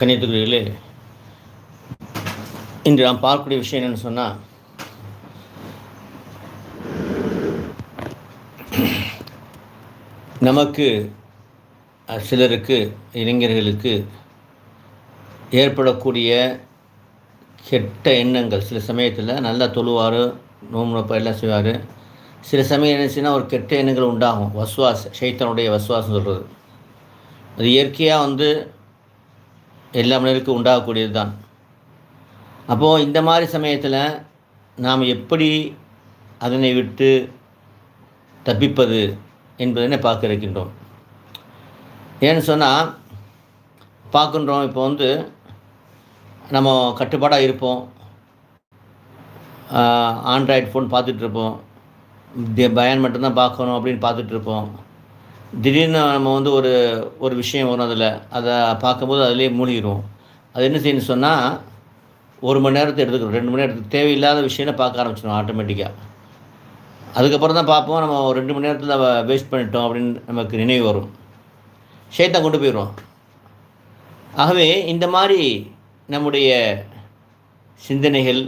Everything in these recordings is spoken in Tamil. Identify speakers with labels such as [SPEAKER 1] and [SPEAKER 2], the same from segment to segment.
[SPEAKER 1] கணித்துக்குரியர்களே இன்று நாம் பார்க்கக்கூடிய விஷயம் என்னன்னு சொன்னால் நமக்கு சிலருக்கு இளைஞர்களுக்கு ஏற்படக்கூடிய கெட்ட எண்ணங்கள். சில சமயத்தில் நல்லா தொழுவார் நோம்பு எல்லாம் செய்வார். சில சமயம் என்னச்சுன்னா ஒரு கெட்ட எண்ணங்கள் உண்டாகும். வஸ்வாஸ் சைத்தனுடைய வஸ்வாசம் சொல்கிறது அது இயற்கையாக வந்து எல்லா மனிதருக்கும் உண்டாகக்கூடியது தான். அப்போது இந்த மாதிரி சமயத்தில் நாம் எப்படி அதனை விட்டு தப்பிப்பது என்பதனை பார்க்க இருக்கின்றோம்? ஏன்னு சொன்னால் பார்க்குன்றோம் இப்போ வந்து நம்ம கட்டுப்பாடாக இருப்போம். ஆண்ட்ராய்டு ஃபோன் பார்த்துட்ருப்போம் பயன் மட்டும்தான் பார்க்கணும் அப்படின்னு பார்த்துட்ருப்போம் திடீர்னு நம்ம வந்து ஒரு ஒரு விஷயம் வரும் அதில். அதை பார்க்கும்போது அதிலே மூழ்கிடும் அது என்ன செய்யணும்னு சொன்னால் ஒரு மணி நேரத்தை எடுத்துக்கிறோம் ரெண்டு மணி நேரத்துக்கு தேவையில்லாத விஷயத்தை பார்க்க ஆரம்பிச்சிடும் ஆட்டோமேட்டிக்காக அதுக்கப்புறம் தான் பார்ப்போம். நம்ம ஒரு ரெண்டு மணி நேரத்தில் வேஸ்ட் பண்ணிட்டோம் அப்படின்னு நமக்கு நினைவு வரும். ஷேத்தான் கொண்டு போயிடுவோம். ஆகவே இந்த மாதிரி நம்முடைய சிந்தனைகள்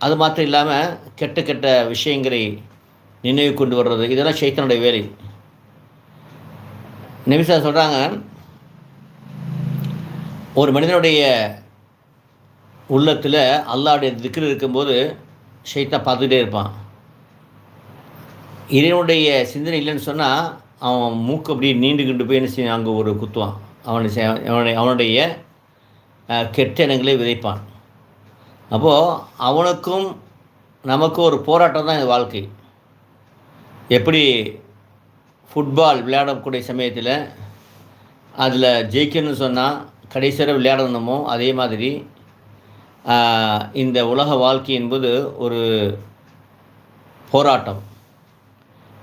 [SPEAKER 1] அது மாத்திரம் இல்லாமல் கெட்ட கெட்ட விஷயங்களை நினைவு கொண்டு வர்றது. இதெல்லாம் சைத்தனுடைய வேலை. நபிசா சொல்கிறாங்க ஒரு மனிதனுடைய உள்ளத்தில் அல்லாவுடைய திக்கில் இருக்கும்போது ஷைத்தான் பார்த்துக்கிட்டே இருப்பான். இறைவனுடைய சிந்தனை இல்லைன்னு சொன்னால் அவன் மூக்கு அப்படியே நீண்டு கொண்டு போய் என்ன செய்ய அங்கே ஒரு குத்துவான். அவனுடைய அவனுடைய அவனுடைய கெட்ட எண்ணங்களை விதைப்பான். அப்போது அவனுக்கும் நமக்கும் ஒரு போராட்டம் தான் இந்த வாழ்க்கை. எப்படி ஃபுட்பால் விளையாடக்கூடிய சமயத்தில் அதில் ஜெயிக்கணும்னு சொன்னால் கடைசியாக விளையாடணுமோ அதே மாதிரி இந்த உலக வாழ்க்கை என்பது ஒரு போராட்டம்.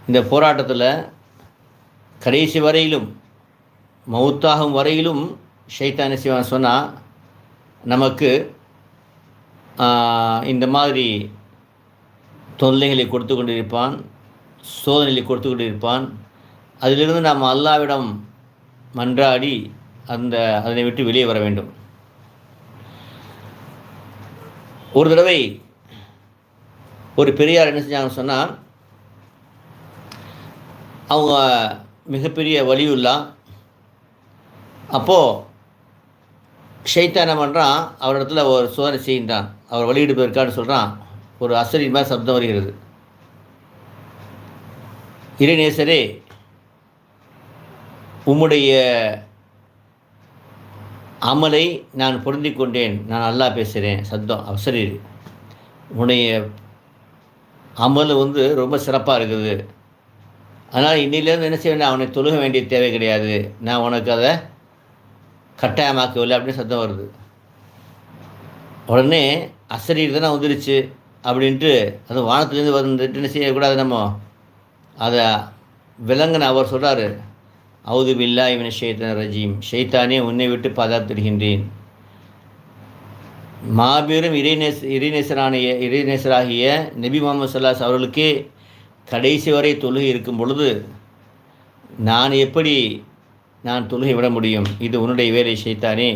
[SPEAKER 1] இந்த போராட்டத்தில் கடைசி வரையிலும் மவுத்தாகும் வரையிலும் ஷைத்தான சிவன் சொன்னால் நமக்கு இந்த மாதிரி தொல்லைகளை கொடுத்து கொண்டிருப்பான். சோதனைகளை கொடுத்து கொண்டிருப்பான். அதிலிருந்து நாம் அல்லாவிடம் மன்றாடி அந்த அதனை விட்டு வெளியே வர வேண்டும். ஒரு தடவை ஒரு பெரியார் என்ன செஞ்சாங்கன்னு சொன்னால் அவங்க மிகப்பெரிய வலியுள்ளா அப்போது ஷைத்தான் என்ன பண்ணுறான் அவரிடத்துல ஒரு சோதனை செய்கின்றான். அவர் வழியிட்டு போயிருக்கான்னு சொல்கிறான் ஒரு அசரின் மாதிரி சப்தம் வருகிறது. இறைநேசரே உம்முடைய அமலை நான் பொருந்தி கொண்டேன். நான் நல்லா பேசுகிறேன். சத்தம் அவசரீர் உன்னுடைய அமல் வந்து ரொம்ப சிறப்பாக இருக்குது. அதனால் இன்னிலேருந்து என்ன செய்ய வேண்டிய அவனை தொழுக வேண்டிய தேவை கிடையாது. நான் உனக்கு அதை கட்டாயமாக்கவில்லை அப்படின்னு சத்தம் வருது. உடனே அசரீர் தானே வந்துருச்சு அப்படின்ட்டு அது வானத்துலேருந்து வந்துட்டு என்ன செய்யக்கூடாது நம்ம? அதை விலங்கின அவர் சொல்கிறாரு அவுது பில்லா இவன் ஷைத்தான் ரஜீம். ஷெய்தானே உன்னை விட்டு பதார்த்திடுகின்றேன் மாபெரும் இறைநேச இறைநேசரானிய இறைநேசராகிய நபி முகமது சல்லாஸ் அவர்களுக்கே கடைசி வரை தொழுகை இருக்கும் பொழுது நான் எப்படி நான் தொழுகை விட முடியும்? இது உன்னுடைய வேலை ஷைத்தானே.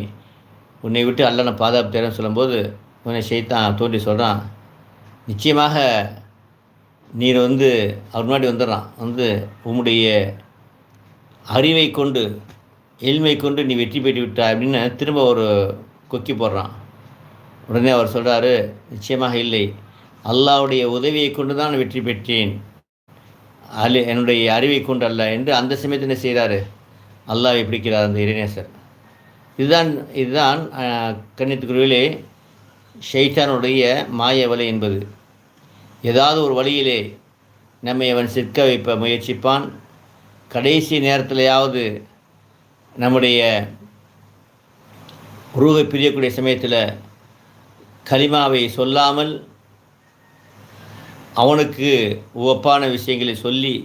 [SPEAKER 1] உன்னை விட்டு அல்ல நான் பாதுகாப்பு தேரன்னு சொல்லும்போது உன்னை ஷைத்தான் தோன்றி சொல்கிறான் நிச்சயமாக நீர் வந்து அவர் முன்னாடி வந்துடுறான். வந்து உம்முடைய அறிவை கொண்டு எளிமை கொண்டு நீ வெற்றி பெற்று விட்டா அப்படின்னு திரும்ப ஒரு கொக்கி போடுறான். உடனே அவர் சொல்கிறாரு நிச்சயமாக இல்லை. அல்லாவுடைய உதவியை கொண்டு தான் நான் வெற்றி பெற்றேன். அலி என்னுடைய அறிவை கொண்டு அல்ல என்று அந்த சமயத்தில் என்ன செய்கிறாரு அல்லாவை பிடிக்கிறார் அந்த இறைநேசர். இதுதான் இதுதான் அஹ், ஷைத்தானுடைய மாய வலை என்பது. ஏதாவது ஒரு வழியிலே நம்மை அவன் சிற்க வைப்ப முயற்சிப்பான். கடைசி நேரத்திலேயாவது நம்முடைய ரூகை பிரியக்கூடிய சமயத்தில் கலிமாவை சொல்லாமல் அவனுக்கு உவப்பான விஷயங்களை சொல்லி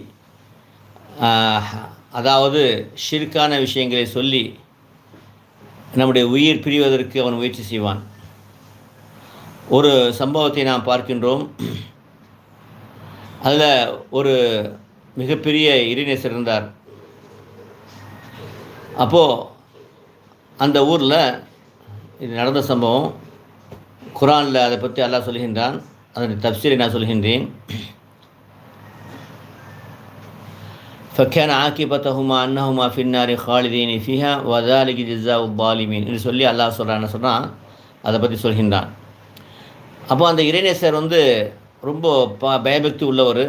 [SPEAKER 1] அதாவது ஷிர்கான விஷயங்களை சொல்லி நம்முடைய உயிர் பிரிவதற்கு அவன் முயற்சி செய்வான். ஒரு சம்பவத்தை நாம் பார்க்கின்றோம். அதில் ஒரு மிகப்பெரிய இறைநேசர் இருந்தார். அப்போது அந்த ஊரில் இது நடந்த சம்பவம். குரானில் அதை பற்றி அல்லாஹ் சொல்கின்றான். அதனுடைய தப்சீரை நான் சொல்கின்றேன். ஃபக்கேன் ஆக்கிபத்தஹுமா அன்னஹுமா ஃபின்னாரி ஹாலிதீனி ஃபிஹா வதாலிகி ஜிஸா உபாலிமீன் என்று சொல்லி அல்லாஹ் சொல்கிறான்னு சொன்னால் அதை பற்றி சொல்கின்றான். அப்போ அந்த இறைநேசர் வந்து ரொம்ப ப பயபக்தி உள்ளவர்.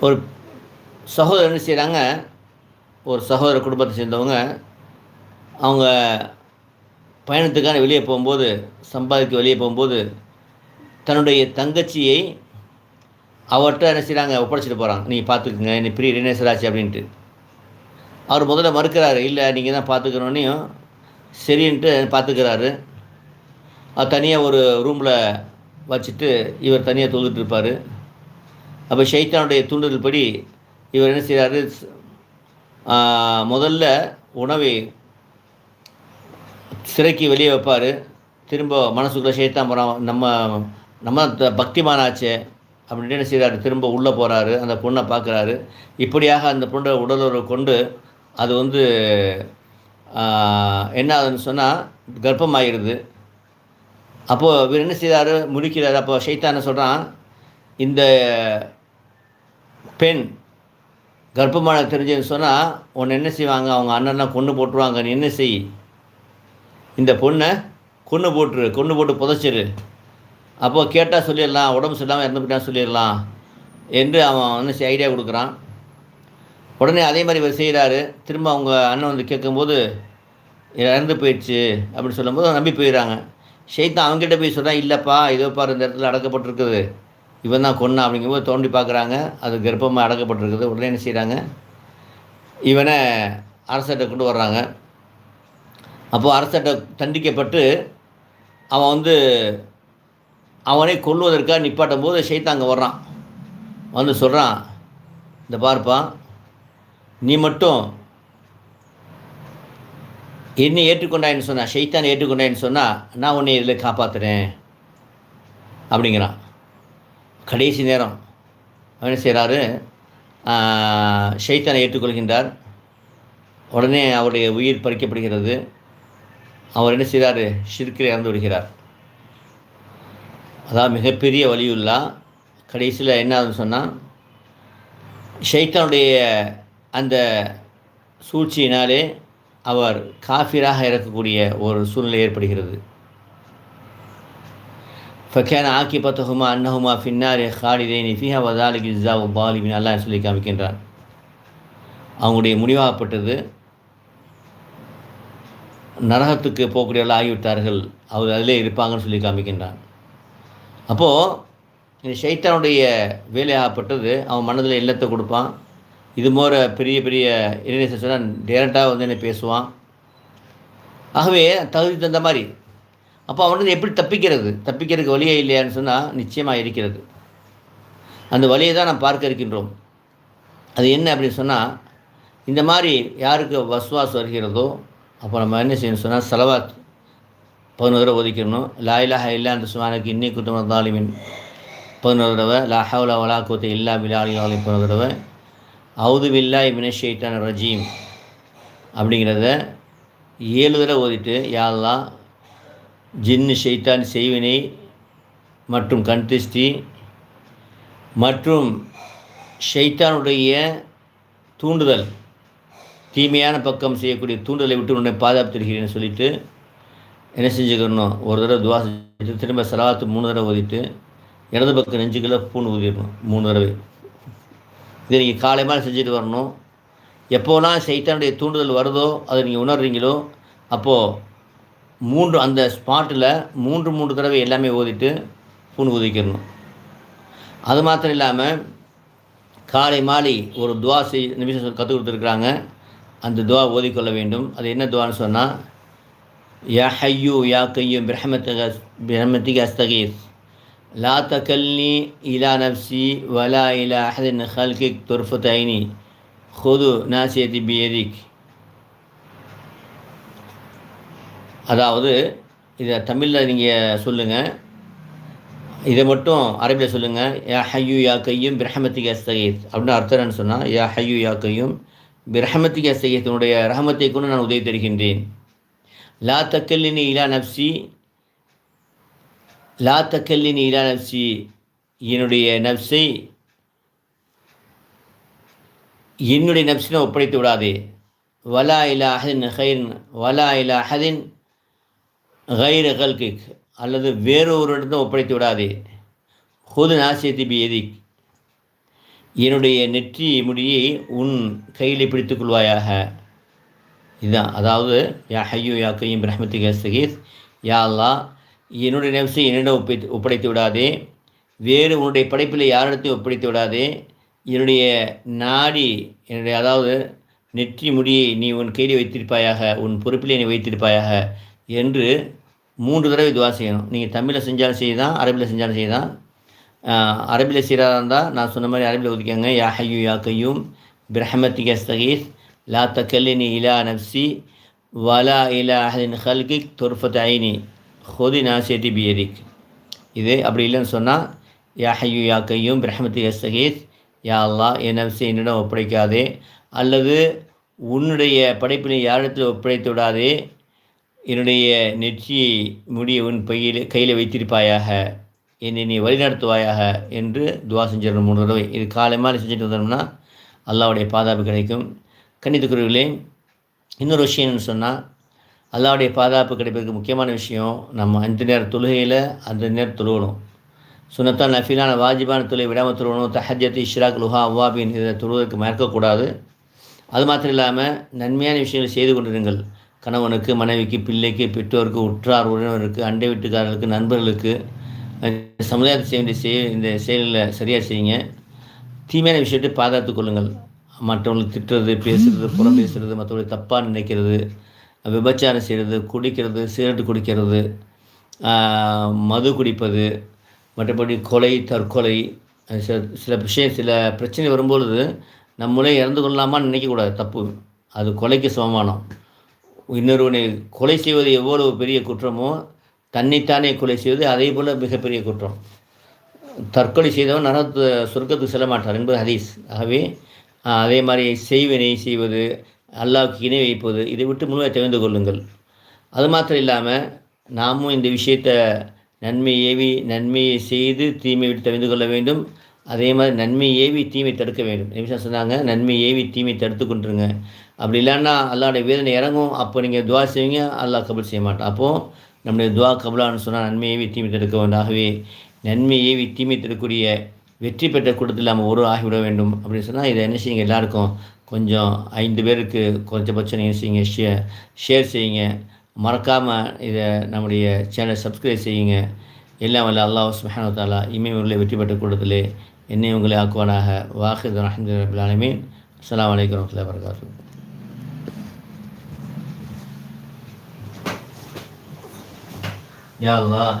[SPEAKER 1] ஒரு சகோதரர் என்ன செய்கிறாங்க ஒரு சகோதர குடும்பத்தை சேர்ந்தவங்க அவங்க பயணத்துக்கான வெளியே போகும்போது சம்பாதிக்க வெளியே போகும்போது தன்னுடைய தங்கச்சியை அவர்கிட்ட என்ன செய்கிறாங்க ஒப்படைச்சிட்டு போகிறாங்க நீங்கள் பார்த்துக்குங்க நீ பிரிய ரினேசராச்சு அப்படின்ட்டு. அவர் முதல்ல மறுக்கிறாரு இல்லை நீங்கள் தான் பார்த்துக்கணுன்னையும் சரின்ட்டு பார்த்துக்கிறாரு அது தனியாக ஒரு ரூமில் வச்சுட்டு இவர் தனியாக தொழுதுட்டுருப்பார். அப்போ ஷைத்தானுடைய தூண்டுதல் படி இவர் என்ன செய்கிறாரு முதல்ல உணவை சிறைக்கு வெளியே வைப்பார். திரும்ப மனசுக்குள்ளே ஷைத்தான் போகிறான் நம்ம நம்ம த- பக்திமானாச்சே அப்படின்ட்டு என்ன செய்கிறாரு திரும்ப உள்ளே போகிறாரு அந்த பொண்ணை பார்க்குறாரு இப்படியாக அந்த பொண்ணை உடலுறவு கொண்டு அது வந்து என்ன ஆகுதுன்னு சொன்னால் கர்ப்பமாகிடுது அப்போது இவர் என்ன செய்கிறாரு முடிக்கிறார் அப்போ சைத்தான என்ன சொல்கிறான் இந்த பெண் கர்ப்பமான தெரிஞ்சதுன்னு சொன்னால் உன்னை என்ன செய்வாங்க? அவங்க அண்ணன்லாம் கொண்டு போட்டுருவாங்க. நீ என்ன செய்? இந்த பொண்ணை கொண்டு போட்டுரு கொண்டு போட்டு புதைச்சிரு. அப்போது கேட்டால் சொல்லிடலாம் உடம்பு சரியில்லாமல் இறந்து போயிட்டா சொல்லிடலாம் என்று அவன் வந்து ஐடியா கொடுக்குறான். உடனே அதே மாதிரி இவர் செய்கிறாரு திரும்ப அவங்க அண்ணன் வந்து கேட்கும்போது இறந்து போயிடுச்சு அப்படின்னு சொல்லும்போது நம்பி போயிடுறாங்க. ஷைத்தான் அவங்ககிட்ட போய் சொல்கிறான் இல்லைப்பா இதோ பாரு இந்த இடத்துல அடக்கப்பட்டிருக்குது. இவன் தான் கொன்னா அப்படிங்கும்போது தோண்டி பார்க்குறாங்க. அது கர்ப்பமாக அடக்கப்பட்டிருக்குது. உடனே என்ன செய்கிறாங்க இவனை அரசர்கிட்ட கொண்டு வர்றாங்க. அப்போது அரசர்கிட்ட தண்டிக்கப்பட்டு அவன் வந்து அவனை கொல்லுவதற்காக நிப்பாட்டும் போது ஷைத்தான் அங்கே வர்றான். வந்து சொல்கிறான் இந்த பார்ப்பா நீ மட்டும் என்னை ஏற்றுக்கொண்டாயின்னு சொன்னால் ஷைத்தான் ஏற்றுக்கொண்டாயின்னு சொன்னால் நான் உன்னை இதில் காப்பாற்றுறேன் அப்படிங்கிறான். கடைசி நேரம். என்ன செய்கிறாரு ஷைத்தானை ஏற்றுக்கொள்கின்றார். உடனே அவருடைய உயிர் பறிக்கப்படுகிறது. அவர் என்ன செய்கிறாரு ஷிர்கில் இறந்து விடுகிறார். அதான் மிகப்பெரிய வலியுள்ளா கடைசியில் என்ன ஆகுதுன்னு சொன்னால் ஷைத்தானுடைய அந்த சூழ்ச்சியினாலே அவர் காஃபிராக இருக்கக்கூடிய ஒரு சூழ்நிலை ஏற்படுகிறது. ஃபக்கேன் ஆக்கி பத்தஹுமா அன்னஹுமா ஃபின்னாரே ஹாலிதேனி ஃபிஹா வதாலிக் இஸ்ஸா பாலிபின் அல்லா சொல்லி காமிக்கின்றான். அவங்களுடைய முடிவாகப்பட்டது நரகத்துக்கு போகக்கூடியவர்கள் ஆகிவிட்டார்கள். அவர் அதிலே இருப்பாங்கன்னு சொல்லி காமிக்கின்றான். அப்போது இந்த ஷைத்தானுடைய வேலையாகப்பட்டது. அவன் மனதில் இல்லத்தை கொடுப்பான். இது போகிற பெரிய பெரிய இளைஞர் சொன்னால் டேரெக்டாக வந்து என்ன பேசுவான். ஆகவே தகுதி தகுந்த மாதிரி. அப்போ அவனுக்கு எப்படி தப்பிக்கிறது? தப்பிக்கிறதுக்கு வழியே இல்லையான்னு சொன்னால் நிச்சயமாக இருக்கிறது. அந்த வழியை தான் நாம் பார்க்க இருக்கின்றோம். அது என்ன அப்படின்னு சொன்னால் இந்த மாதிரி யாருக்கு வசுவாஸ் வருகிறதோ அப்போ நம்ம என்ன செய்யணும் சொன்னால் செலவாத் பதினோரு தடவை ஒதுக்கிடணும். லா இல்லை அந்த சுமானுக்கு இன்னி குத்தம தாலிமின் பதினோரு தடவை. லா ஹவுலா வலா கூத்த இல்லா பிலாலி பதினோரு தடவை. அவுதுவில்லா பில்லா இமின ரஜீம் அப்படிங்கிறத ஏழு தடவை ஓதிட்டு யாரெல்லாம் ஜின்னு ஷெய்தான் செய்வினை மற்றும் கண்திஷ்டி மற்றும் ஷெய்தானுடைய தூண்டுதல் தீமையான பக்கம் செய்யக்கூடிய தூண்டுதலை விட்டு உன்னை பாதுகாத்திருக்கிறேன்னு சொல்லிட்டு என்ன செஞ்சுக்கணும் ஒரு தடவை துவா செஞ்சுட்டு திரும்ப செலவாத்து மூணு தடவை ஓதிட்டு இடது பக்கம் நெஞ்சுக்குள்ளே பூண்டு ஊதிடணும் மூணு தடவை. இதை நீங்கள் காலை மேலே செஞ்சுட்டு வரணும். எப்போலாம் சைத்தானுடைய தூண்டுதல் வருதோ அதை நீங்கள் உணர்றீங்களோ அப்போது மூன்று அந்த ஸ்பாட்டில் மூன்று மூன்று தடவை எல்லாமே ஓதிட்டு பூண்டு உதிக்கணும். அது மாத்திரம் இல்லாமல் காலை மாலை ஒரு துவா செய் நிமிஷம் கற்றுக் கொடுத்துருக்குறாங்க. அந்த துவா ஓதிக்கொள்ள வேண்டும். அது என்ன துவான்னு சொன்னால் யா ஹையூ யா கையூ பிரஹமத்துக பிரஹமத்திக அஸ்தகீஸ் லா தக்கல்னி இலா நப்சி வலா இலா அஹதின் ஹல்கிக் துர்ஃபுதைனி ஹுது நாசியதி பியதிக் அதாவது இதை தமிழில் நீங்கள் சொல்லுங்கள் இதை மட்டும் அரபியில் சொல்லுங்கள் யா ஹையு யா கையும் பிரஹமத்திக அஸ்தகீர் அப்படின்னு அர்த்தம் என்ன சொன்னால் யா ஹையு யா கையும் பிரஹமத்திக செய்யத்தினுடைய ரஹமத்தை கொண்டு நான் உதவி தருகின்றேன். லா தக்கல்லினி இலா நப்சி லா தக்கல்லினி இலா நப்சி என்னுடைய நப்சை என்னுடைய நப்சினை ஒப்படைத்து விடாதே. வலா இலா அஹதின் ஹைன் வலா இலா அஹதின் கைர் ஹல்கிக் அல்லது வேறொரு ஒப்படைத்து விடாதே. ஹுது நாசியத்தி பியதிக் என்னுடைய நெற்றி முடியை உன் கையில் பிடித்துக் கொள்வாயாக. இதுதான். அதாவது யா ஹையோ யா கையும் பிரஹமத்தி கஸ்தகீஸ் யா அல்லா என்னுடைய நெப்ஸை என்னிடம் ஒப்பி ஒப்படைத்து விடாதே. வேறு உன்னுடைய படைப்பில் யாரிடத்தையும் ஒப்படைத்து விடாதே. என்னுடைய நாடி என்னுடைய அதாவது நெற்றி முடியை நீ உன் கையில் வைத்திருப்பாயாக உன் பொறுப்பிலே நீ வைத்திருப்பாயாக என்று மூன்று தடவை துவா செய்யணும். நீங்கள் தமிழில் செஞ்சாலும் செய்யலாம் அரபியில் செஞ்சாலும் செய்தான் அரபியில் செய்கிறதா இருந்தால் நான் சொன்ன மாதிரி அரபியில் ஒதுக்கிங்க யா ஹையூ யா கையும் பிரஹமத்தி கஸ்தகீஸ் லா தக்கல்லினி இலா நப்சி வலா இலா அஹலின் ஹல்கிக் தொர்ஃபத் ஐனி. ஹோதி நாசேட்டி பியரிக் இது அப்படி இல்லைன்னு சொன்னால் யா ஹையு யா கையும் பிரஹமதி கஸ்தகீஸ் யா அல்லா என் நப்சி என்னிடம் ஒப்படைக்காதே. அல்லது உன்னுடைய படைப்பினை யாரிடத்தில் ஒப்படைத்து விடாதே. என்னுடைய நெற்றியை முடிய உன் பையில் கையில் வைத்திருப்பாயாக. என்னை நீ வழிநடத்துவாயாக என்று துவா செஞ்சிடணும் மூணு தடவை. இது காலை மாதிரி செஞ்சுட்டு வந்தோம்னா அல்லாவுடைய பாதுகாப்பு கிடைக்கும். கன்னித்துக்குருவிலே இன்னொரு விஷயம் சொன்னால் அல்லாவுடைய பாதுகாப்பு கிடைப்பதற்கு முக்கியமான விஷயம் நம்ம அஞ்சு நேர தொழுகையில் அந்த நேரம் தொழுகணும். சுனத்தான் நஃபீலான வாஜிபான தொழிலை விடாமல் தொழுகணும். தஹஜத் இஷ்ராக் லுஹா அவ்வாபின் இதை தொழுவதற்கு மறக்கக்கூடாது. அது மாத்திரம் இல்லாமல் நன்மையான விஷயங்களை செய்து கொண்டிருங்கள். கணவனுக்கு மனைவிக்கு பிள்ளைக்கு பெற்றோருக்கு உற்றார் உறவினருக்கு அண்டை வீட்டுக்காரர்களுக்கு நண்பர்களுக்கு சமுதாயத்தை செய்ய வேண்டிய செய் இந்த செயலில் சரியாக செய்யுங்க. தீமையான விஷயத்தை பாதுகாத்து கொள்ளுங்கள். மற்றவங்களுக்கு திட்டுறது பேசுகிறது புறம் பேசுகிறது மற்றவங்களை தப்பாக நினைக்கிறது. விபச்சாரம் செய்கிறது குடிக்கிறது சிகரெட் குடிக்கிறது மது குடிப்பது மற்றபடி கொலை தற்கொலை சில சில விஷயம் சில பிரச்சனை வரும்பொழுது நம்மளே இறந்து கொள்ளலாமான்னு நினைக்கக்கூடாது தப்பு. அது கொலைக்கு சமமானம். இன்னொருவனை கொலை செய்வது எவ்வளவு பெரிய குற்றமோ தன்னைத்தானே கொலை செய்வது அதே போல் மிகப்பெரிய குற்றம். தற்கொலை செய்தவன் நரத்து சொர்க்கத்துக்கு செல்ல மாட்டார் என்பது ஹதீஸ். ஆகவே அதே மாதிரி செய்வினை செய்வது அல்லாவுக்கு இணை வைப்பது இதை விட்டு முழுமையாக தெரிந்து கொள்ளுங்கள். அது மாத்திரம் இல்லாமல் நாமும் இந்த விஷயத்தை நன்மை ஏவி நன்மையை செய்து தீமை விட்டு தெரிந்து கொள்ள வேண்டும். அதே மாதிரி நன்மை ஏவி தீமை தடுக்க வேண்டும். நிமிஷம் சொன்னாங்க நன்மை ஏவி தீமை தடுத்து கொண்டுருங்க அப்படி இல்லைன்னா அல்லாவுடைய வேதனை இறங்கும். அப்போ நீங்கள் துவா செய்வீங்க அல்லாஹ் கபல் செய்ய மாட்டான். அப்போது நம்முடைய துவா கபலான்னு சொன்னால் நன்மையை தீமை தடுக்க வேண்டும். ஆகவே ஏவி தீமை தடுக்கக்கூடிய வெற்றி பெற்ற கூட்டத்தில் நம்ம ஒரு ஆகிவிட வேண்டும் அப்படின்னு சொன்னால் இதை என்ன செய்யுங்க? எல்லாருக்கும் கொஞ்சம் ஐந்து பேருக்கு குறைஞ்சபட்சம் நீங்கள் செய்யுங்க? ஷே ஷேர் செய்யுங்க. மறக்காமல் இதை நம்முடைய சேனலை சப்ஸ்கிரைப் செய்யுங்க. எல்லாம் வல்ல அல்லாஹ் சுஹானு தாலா வெற்றி பெற்ற கூட்டத்திலே என்னை உங்களை ஆக்குவானாக. வாஹித் அஹமது ரபுல்லாலமீன் அஸ்லாம் வலைக்கம் வரமத்துல வரகாத்து யா அல்லாஹ்